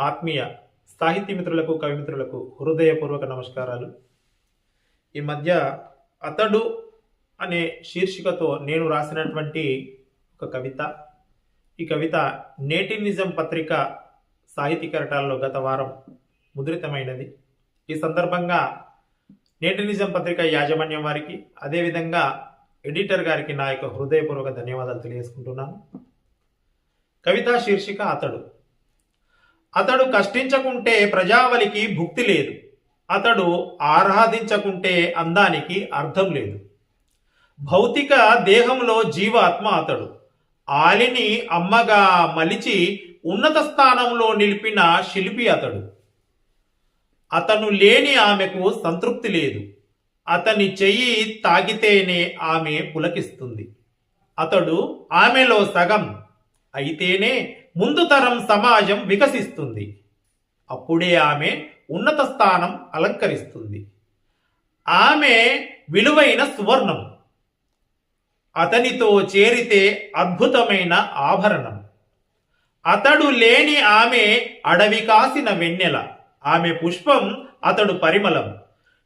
ఆత్మీయ సాహితీ మిత్రులకు కవిమిత్రులకు హృదయపూర్వక నమస్కారాలు. ఈ మధ్య అతడు అనే శీర్షికతో నేను రాసినటువంటి ఒక కవిత. ఈ కవిత నేటినిజం పత్రిక సాహితీ కరటాల్లో గత వారం ముద్రితమైనది. ఈ సందర్భంగా నేటినిజం పత్రిక యాజమాన్యం వారికి అదేవిధంగా ఎడిటర్ గారికి నా యొక్క హృదయపూర్వక ధన్యవాదాలు తెలియజేసుకుంటున్నాను. కవితా శీర్షిక అతడు. అతడు కష్టించకుంటే ప్రజావలికి భుక్తి లేదు. అతడు ఆరాధించకుంటే అందానికి అర్థం లేదు. భౌతిక దేహంలో జీవాత్మ అతడు. ఆలిని అమ్మగా మలిచి ఉన్నత స్థానంలో నిలిపిన శిల్పి అతడు. అతను లేని ఆమెకు సంతృప్తి లేదు. అతని చెయ్యి తాగితేనే ఆమె పులకిస్తుంది. అతడు ఆమెలో సగం అయితేనే ముందు తరం సమాజం వికసిస్తుంది. అప్పుడే ఆమె ఉన్నత స్థానం అలంకరిస్తుంది. ఆమె విలువైన సువర్ణం. అతనితో చేరితే అద్భుతమైన ఆభరణం. అతడు లేని ఆమె అడవి కాసిన వెన్నెల. ఆమె పుష్పం అతడు పరిమళం.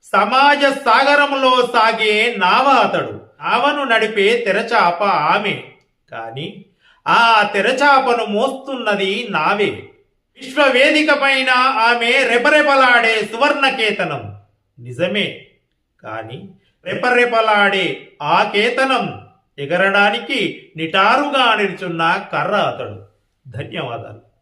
సమాజ సాగరంలో సాగే నావ అతడు. ఆవను నడిపే తెరచాప ఆమె. కానీ ఆ తెరచాపను మోస్తున్నది నావే. విశ్వవేదిక పైన ఆమె రెపరెపలాడే సువర్ణకేతనం. నిజమే. కాని రెపరెపలాడే ఆ కేతనం ఎగరడానికి నిటారుగా నిల్చున్న కర్ర అతడు. ధన్యవాదాలు.